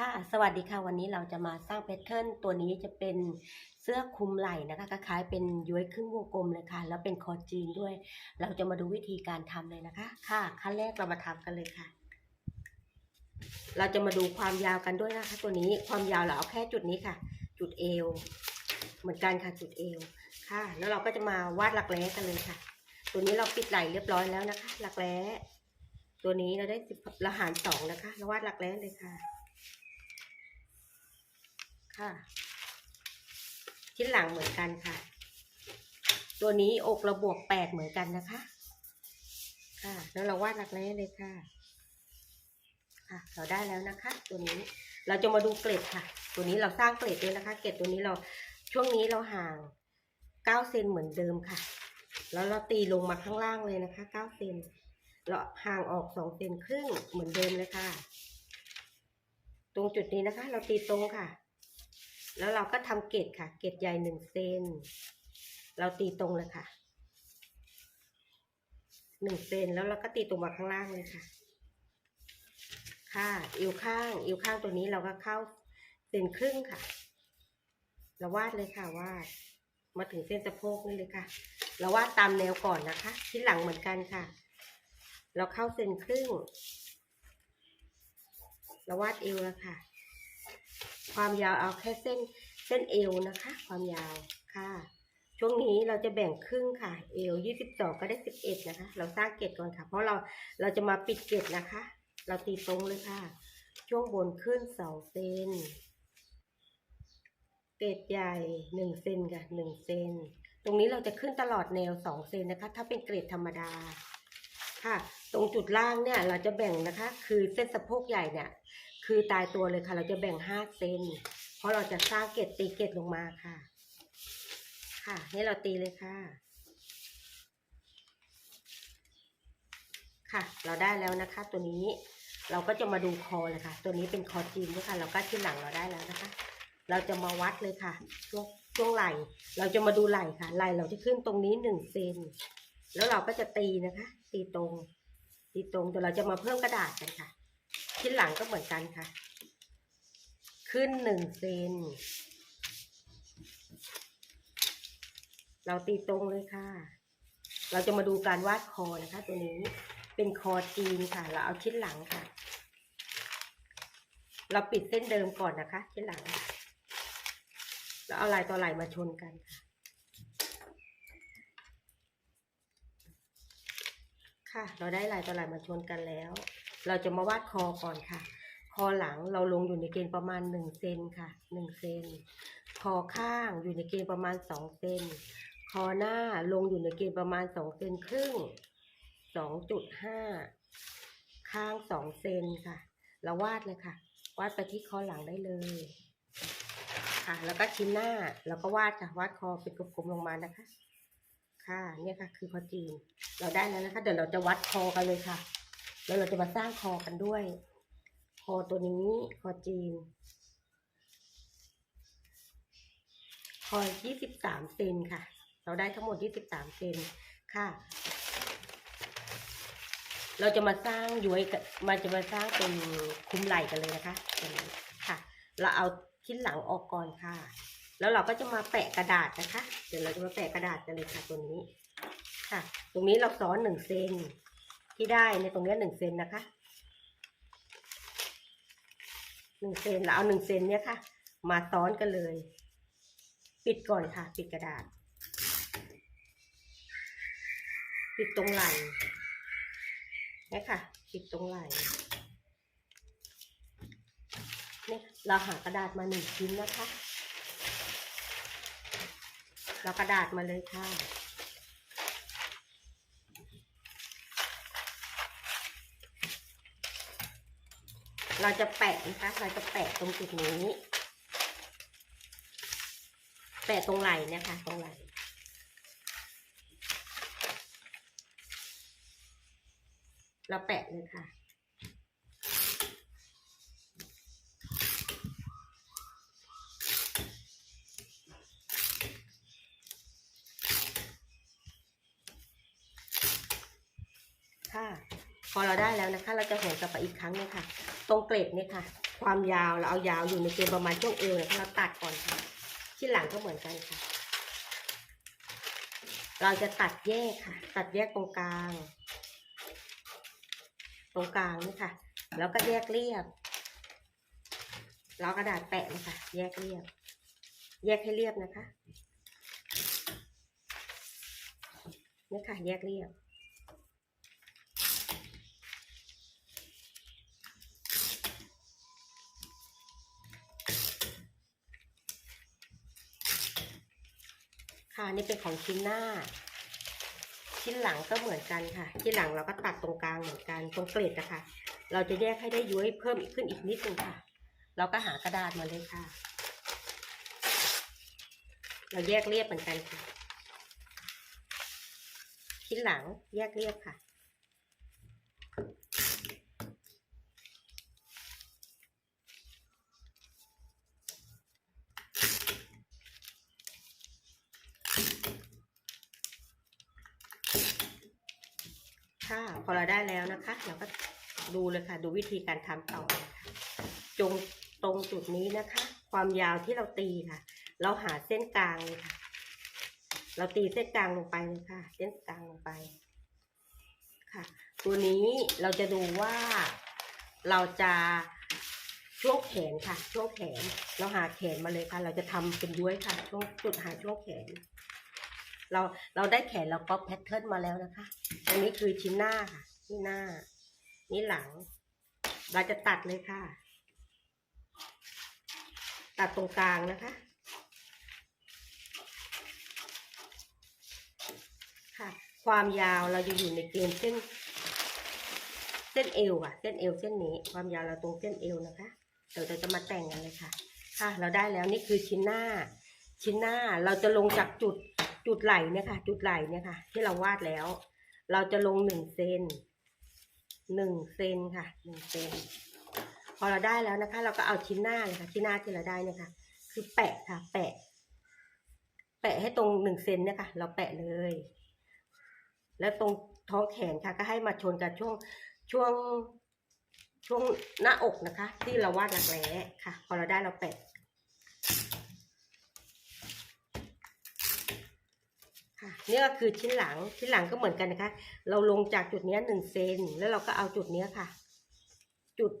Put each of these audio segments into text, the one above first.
ค่ะ สวัสดีค่ะ วันนี้เราจะมาสร้างแพทเทิร์นตัวนี้จะเป็นเสื้อคลุมไหล่นะคะคล้ายเป็นย้วยครึ่งวงกลมเลยค่ะ แล้วเป็นคอจีนด้วย เราจะมาดูวิธีการทำเลยนะคะ ค่ะ ขั้นแรกเรามาทำกันเลยค่ะ เราจะมาดูความยาวกันด้วยนะคะ ตัวนี้ความยาวเราเอาแค่จุดนี้ค่ะ จุดเอว เหมือนกันค่ะจุดเอว ค่ะ แล้วเราก็จะมาวาดหลักแร้กันเลยค่ะ ตัวนี้เราปิดไหล่เรียบร้อยแล้วนะคะหลักแร้ตัวนี้เราได้สิบละหารสองนะคะเราวาดหลักแร้เลยค่ะ ค่ะ ชิ้นหลังเหมือนกันค่ะ ตัวนี้อกระบวกแปดเหมือนกันนะคะ ค่ะ แล้วเราวาดหลักแร้เลยค่ะ ค่ะ เราได้แล้วนะคะ ตัวนี้เราจะมาดูเกล็ดค่ะ ตัวนี้เราสร้างเกล็ดด้วยนะคะ เกล็ดตัวนี้เราช่วงนี้เราห่างเก้าเซนเหมือนเดิมค่ะ แล้วเราตีลงมาข้างล่างเลยนะคะเก้าเซนเราห่างออกสองเซนครึ่งเหมือนเดิมเลยค่ะ ตรงจุดนี้นะคะ เราตีตรงค่ะ แล้วเราก็ทำเกตค่ะ เกตใหญ่หนึ่งเซน เราตีตรงเลยค่ะ หนึ่งเซนแล้วเราก็ตีตรงมาข้างล่างเลยค่ะ ค่ะอิวข้างอิวข้างตัวนี้เราก็เข้าเซนครึ่งค่ะ เราวาดเลยค่ะวาด มาถึงเส้นสะโพกนี่เลยค่ะ เราวาดตามแนวก่อนนะคะ ที่หลังเหมือนกันค่ะ เราเข้าเซนครึ่ง เราวาดเอวแล้วค่ะ ความยาวเอาแค่เส้นเส้นเอวนะคะ ความยาวค่ะ ช่วงนี้เราจะแบ่งครึ่งค่ะ เอวยี่สิบสองก็ได้สิบเอ็ดนะคะ เราสร้างเกตก่อนค่ะ เพราะเราเราจะมาปิดเกตนะคะ เราตีตรงเลยค่ะ ช่วงบนขึ้นสองเซนเกตใหญ่หนึ่งเซนค่ะหนึ่งเซนตรงนี้เราจะขึ้นตลอดแนวสองเซนนะคะ ถ้าเป็นเกรดธรรมดาค่ะ ตรงจุดล่างเนี่ยเราจะแบ่งนะคะ คือเส้นสะโพกใหญ่เนี่ย คือตายตัวเลยค่ะ เราจะแบ่งห้าเซน เพราะเราจะสร้างเกตตีเกตลงมาค่ะ ค่ะ นี่เราตีเลยค่ะ ค่ะ เราได้แล้วนะคะ ตัวนี้เราก็จะมาดูคอเลยค่ะ ตัวนี้เป็นคอจีนด้วยค่ะเราก็ที่หลังเราได้แล้วนะคะ เราจะมาวัดเลยค่ะช่วงช่วงไหล่ เราจะมาดูไหล่ค่ะ ไหล่เราจะขึ้นตรงนี้หนึ่งเซน แล้วเราก็จะตีนะคะ ตีตรง ตีตรงเดี๋ยวเราจะมาเพิ่มกระดาษกันค่ะ ชิ้นหลังก็เหมือนกันค่ะ ขึ้นหนึ่งเซน เราตีตรงเลยค่ะ เราจะมาดูการวาดคอนะคะ ตัวนี้เป็นคอจีนค่ะ เราเอาชิ้นหลังค่ะ เราปิดเส้นเดิมก่อนนะคะ ชิ้นหลัง แล้วเอาลายต่อลายมาชนกันค่ะค่ะ เราได้ลายต่อลายมาชนกันแล้ว เราจะมาวาดคอก่อนค่ะ คอหลังเราลงอยู่ในเกณฑ์ประมาณหนึ่งเซนค่ะหนึ่งเซนคอข้างอยู่ในเกณฑ์ประมาณสองเซนคอหน้าลงอยู่ในเกณฑ์ประมาณสองเซนครึ่งสองจุดห้าข้างสองเซนค่ะเราวาดเลยค่ะ วาดไปที่คอหลังได้เลยค่ะแล้วก็ชิ้นหน้าเราก็วาดค่ะวาดคอเป็นกลมๆลงมานะคะ ค่ะเนี่ยค่ะ คือคอจีนเราได้แล้วนะคะ เดี๋ยวเราจะวัดคอกันเลยค่ะ แล้วเราจะมาสร้างคอกันด้วย คอตัวนี้ คอจีน คอยี่สิบสามเซนค่ะ เราได้ทั้งหมดยี่สิบสามเซนค่ะ เราจะมาสร้างย้วยมันจะมาสร้างเป็นคุ้มไหล่กันเลยนะคะตัวนี้ค่ะ เราเอาชิ้นหลังออกก่อนค่ะ แล้วเราก็จะมาแปะกระดาษนะคะ เดี๋ยวเราจะมาแปะกระดาษกันเลยค่ะตัวนี้ค่ะ ตรงนี้เราซ้อนหนึ่งเซน ที่ได้ในตรงนี้หนึ่งเซนนะคะหนึ่งเซนเราเอาหนึ่งเซนเนี่ยค่ะ มาซ้อนกันเลย ปิดก่อนค่ะ ปิดกระดาษ ปิดตรงไหล่เนี่ยค่ะ ปิดตรงไหล่เนี่ยเราหากระดาษมาหนึ่งชิ้นนะคะ เรากระดาษมาเลยค่ะ เราจะแปะนะคะ เราจะแปะตรงจุดนี้ แปะตรงไหล่เนี่ยค่ะตรงไหล่เราแปะเลยค่ะ ค่ะ พอเราได้แล้วนะคะ เราจะหวนกลับไปอีกครั้งหนึงค่ะ ตรงเก ล็ดเนี่ยค่ะ ความยาวเราเอายาวอยู่ในเกณฑ์ประมาณช่วงเอวนะคะเราตัดก่อนค่ะ ที่หลังก็เหมือนกันค่ะ เราจะตัดแยกค่ะ ตัดแยกตรงกลาง ตรงกลางนี่ค่ะ แล้วก็แยกเรียบล้วเอากระดาษแปะนะคะ แยกเรียบ แยกให้เรียบนะคะนี่ค่ะ แยกเรียบ นี่เป็นของชิ้นหน้า ชิ้นหลังก็เหมือนกันค่ะ ชิ้นหลังเราก็ตัดตรงกลางเหมือนกันตรงเกล็ดนะคะ เราจะแยกให้ได้ย้วยเพิ่มอีกขึ้นอีกนิดนึงค่ะ เราก็หากระดาษมาเลยค่ะ เราแยกเรียบเหมือนกันค่ะ ชิ้นหลังแยกเรียบค่ะ ค่ะ พอเราได้แล้วนะคะ เราก็ดูเลยค่ะ ดูวิธีการทำต่อเลยค่ะจงตรงจุดนี้นะคะ ความยาวที่เราตีค่ะ เราหาเส้นกลางเลยค่ะ เราตีเส้นกลางลงไปเลยค่ะ เส้นกลางลงไป ค่ะ ตัวนี้เราจะดูว่าเราจะช่วงแขนค่ะ ช่วงแขน เราหาแขนมาเลยค่ะ เราจะทำเป็นย้วยค่ะ ช่วงจุดหาช่วงแขน เราเราได้แขนเราก็แพทเทิร์นมาแล้วนะคะ อันนี้คือชิ้นหน้าค่ะที่หน้า นี่หลัง เราจะตัดเลยค่ะ ตัดตรงกลางนะคะ ค่ะ ความยาวเราจะอยู่ในเกณฑ์เส้น เส้นเอวอะเส้นเอวเส้นนี้ ความยาวเราตรงเส้นเอวนะคะ เดี๋ยวเราจะมาแต่งกันเลยค่ะ ค่ะ เราได้แล้วนี่คือชิ้นหน้า ชิ้นหน้าเราจะลงจากจุด จุดไหล่เนี่ยค่ะ จุดไหล่เนี่ยค่ะ ที่เราวาดแล้ว เราจะลงหนึ่งเซนหนึ่งเซนค่ะหนึ่งเซนพอเราได้แล้วนะคะ เราก็เอาชิ้นหน้าเลยค่ะชิ้นหน้าที่เราได้เนี่ยค่ะ คือแปะค่ะ แปะ แปะให้ตรงหนึ่งเซนเนี่ยค่ะ เราแปะเลย แล้วตรงท้องแขนค่ะ ก็ให้มาชนกับช่วงช่วงช่วงหน้าอกนะคะ ที่เราวาดหลักแร้ค่ะ พอเราได้เราแปะ ค่ะนี่ก็คือชิ้นหลังชิ้นหลังก็เหมือนกันนะคะ เราลงจากจุดนี้หนึ่งเซนแล้วเราก็เอาจุดเนี้ค่ะ จุด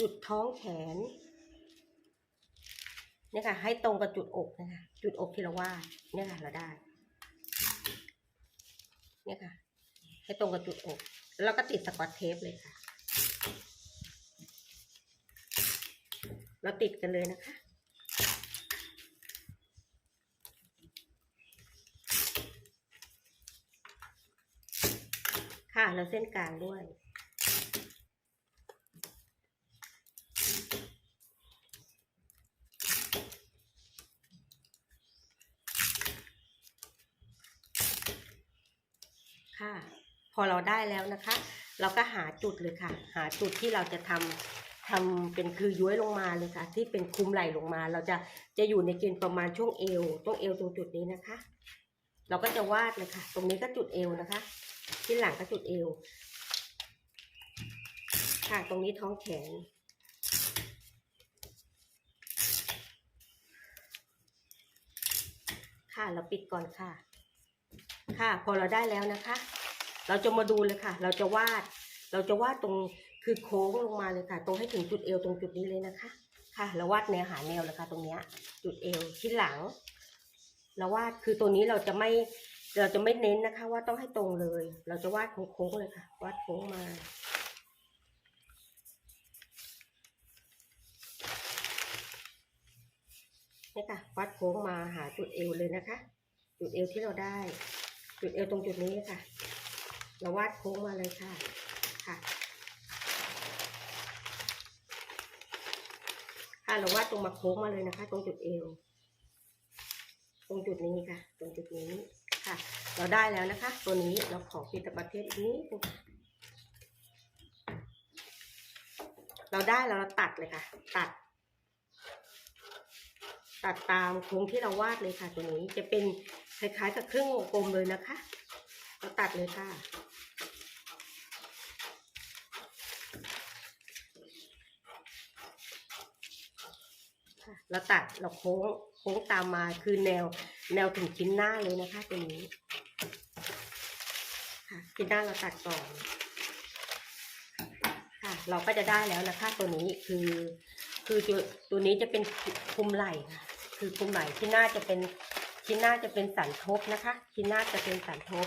จุดท้องแขนเนี่ยค่ะ ให้ตรงกับจุดอกนะคะจุดอกที่เราวาดเนี่ยค่ะ เราได้ เนี่ยค่ะ ให้ตรงกับจุดอก แล้วเราก็ติดสกอตเทปเลยค่ะ เราติดกันเลยนะคะ ค่ะ แล้วเส้นกลางด้วย ค่ะ พอเราได้แล้วนะคะ เราก็หาจุดเลยค่ะ หาจุดที่เราจะทำทำเป็นคือย้วยลงมาเลยค่ะ ที่เป็นคุมไหลลงมา เราจะจะอยู่ในเกณฑ์ประมาณช่วงเอวตรงเอวตรงจุดนี้นะคะ เราก็จะวาดเลยค่ะ ตรงนี้ก็จุดเอวนะคะ ที่หลังก็จุดเอวค่ะตรงนี้ท้องแขน ค่ะเราปิดก่อนค่ะ ค่ะ พอเราได้แล้วนะคะ เราจะมาดูเลยค่ะ เราจะวาด เราจะวาดตรงคือโค้งลงมาเลยค่ะ ตรงให้ถึงจุดเอวตรงจุดนี้เลยนะคะ ค่ะ เราวาดแนวหาแนวเลยค่ะ ตรงเนี้ย จุดเอวที่หลังเราวาดคือตัวนี้เราจะไม่ เราจะไม่เน้นนะคะว่าต้องให้ตรงเลย เราจะวาดโค้งๆเลยค่ะ วาดโค้งมา นี่ค่ะ วาดโค้งมาหาจุดเอวเลยนะคะ จุดเอวที่เราได้ จุดเอวตรงจุดนี้ค่ะ เราวาดโค้งมาเลยค่ะ ค่ะค่ะเราวาดตรงมาโค้งมาเลยนะคะ ตรงจุดเอว ตรงจุดนี้ค่ะ ตรงจุดนี้ ค่ะ เราได้แล้วนะคะ ตัวนี้เราขอปิดตะประเทศอีกนิดเราได้แล้วเราตัดเลยค่ะ ตัด ตัดตามโค้งที่เราวาดเลยค่ะ ตัวนี้จะเป็นคล้ายๆกับครึ่งวงกลมเลยนะคะ เราตัดเลยค่ะเราตัดเราโค้งโค้งตามมาคือแนว แนวถึงชิ้นหน้าเลยนะคะตัวนี้ค่ะชิ้นหน้าเราตัดก่อนค่ะเราก็จะได้แล้วนะคะ ตัวนี้คือ คือตัวตัวนี้จะเป็นคุมไหล่ค่ะคือคุมไหล่ที่หน้าจะเป็นชิ้นหน้าจะเป็นสันทบนะคะ ชิ้นหน้าจะเป็นสันทบ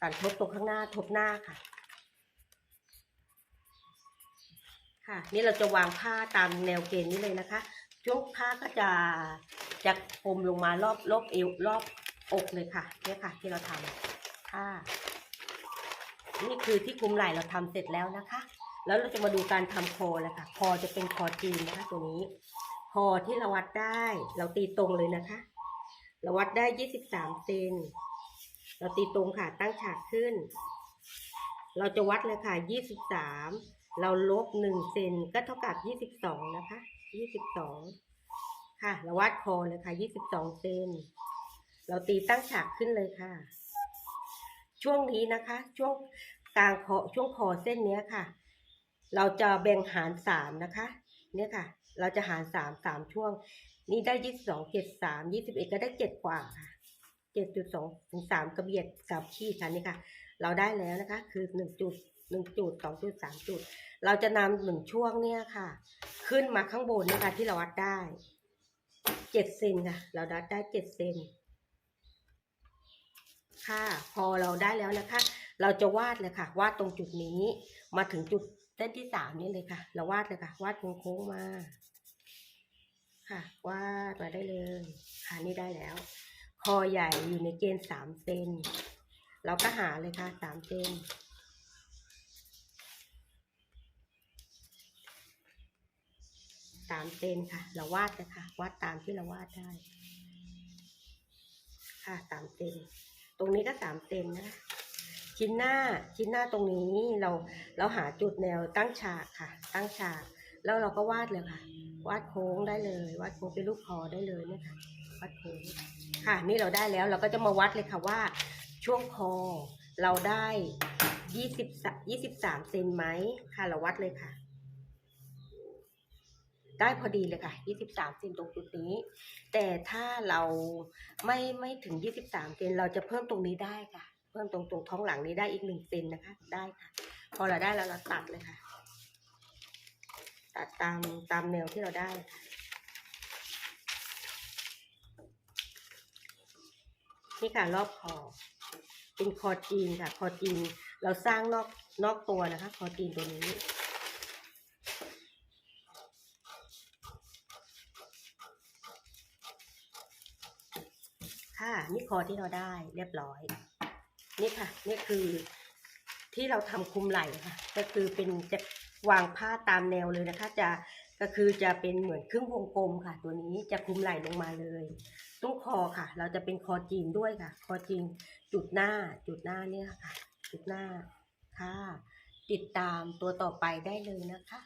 สันทบตรงข้างหน้าทบหน้าค่ะ ค่ะ นี่เราจะวางผ้าตามแนวเกณฑ์นี้เลยนะคะ ช่วงผ้าก็จะจะปมลงมารอบรอบเอวรอบอกเลยค่ะเนี่ยค่ะ ที่เราทำผ้านี่คือที่คลุมไหล่เราทำเสร็จแล้วนะคะ แล้วเราจะมาดูการทำคอเลยค่ะ คอจะเป็นคอจีนนะคะตัวนี้ คอที่เราวัดได้ เราตีตรงเลยนะคะ เราวัดได้ยี่สิบสามเซน เราตีตรงค่ะ ตั้งฉากขึ้น เราจะวัดเลยค่ะยี่สิบสาม เราลบหนึ่งเซนก็เท่ากับยี่สิบสองนะคะ ยี่สิบสองค่ะเราวัดคอเลยค่ะยี่สิบสองเซนเราตีตั้งฉากขึ้นเลยค่ะ ช่วงนี้นะคะ ช่วงกลางคอช่วงคอเส้นเนี้ยค่ะ เราจะแบ่งหารสามนะคะ เนี่ยค่ะ เราจะหารสามสามช่วง นี่ได้ยี่สิบสองเจ็ดสามยี่สิบเอ็ดก็ได้เจ็ดกว่าค่ะเจ็ดจุดสองถึงสามกระเบียดสามขีดค่ะนี่ค่ะ เราได้แล้วนะคะ คือหนึ่งจุดหนึ่งจุดสองจุดสามจุด เราจะนำหนึ่งช่วงเนี่ยค่ะ ขึ้นมาข้างบนนะคะที่เราวัดได้เจ็ดเซนค่ะ เราวัดได้เจ็ดเซนค่ะ พอเราได้แล้วนะคะ เราจะวาดเลยค่ะ วาดตรงจุดนี้มาถึงจุดเส้นที่สามนี่เลยค่ะ เราวาดเลยค่ะ วาดโค้งมา ค่ะ วาดมาได้เลย ค่ะนี่ได้แล้ว คอใหญ่อยู่ในเกณฑ์สามเซน เราก็หาเลยค่ะสามเซน สามเซนค่ะ เราวาดเลยค่ะวาดตามที่เราวาดได้ ค่ะสามเซนตรงนี้ก็สามเซนนะคะชิ้นหน้าชิ้นหน้าตรงนี้เราเราหาจุดแนวตั้งฉากค่ะ ตั้งฉาก แล้วเราก็วาดเลยค่ะ วาดโค้งได้เลย วาดโค้งเป็นรูปคอได้เลยนี่ยค่ะวาดโค้งค่ะ นี่เราได้แล้วเราก็จะมาวัดเลยค่ะว่าช่วงคอเราได้ยี่สิบยี่สิบสามเซนไหมค่ะ เราวัดเลยค่ะ ได้พอดีเลยค่ะ 23เซนตรงจุดนี้ แต่ถ้าเราไม่ไม่ถึง 23เซนเราจะเพิ่มตรงนี้ได้ค่ะ เพิ่มตรงตรงท้องหลังนี้ได้อีกหนึ่งเซนนะคะ ได้ค่ะ พอเราได้แล้วเราตัดเลยค่ะ ตัดตามตามแนวที่เราได้ค่ะนี่ค่ะรอบคอ เป็นคอจีนค่ะ คอจีน เราสร้างนอกนอกตัวนะคะ คอจีนตัวนี้ ค่ะ นี่คอที่เราได้เรียบร้อย นี่ค่ะ นี่คือที่เราทำคุมไหล่ค่ะ ก็คือเป็นจะวางผ้าตามแนวเลยนะคะ จะก็คือจะเป็นเหมือนครึ่งวงกลมค่ะ ตัวนี้จะคุมไหล่ลงมาเลยตุ้งคอค่ะ เราจะเป็นคอจีนด้วยค่ะ คอจีนจุดหน้า จุดหน้าเนี่ยค่ะ จุดหน้าค่ะ ติดตามตัวต่อไปได้เลยนะคะ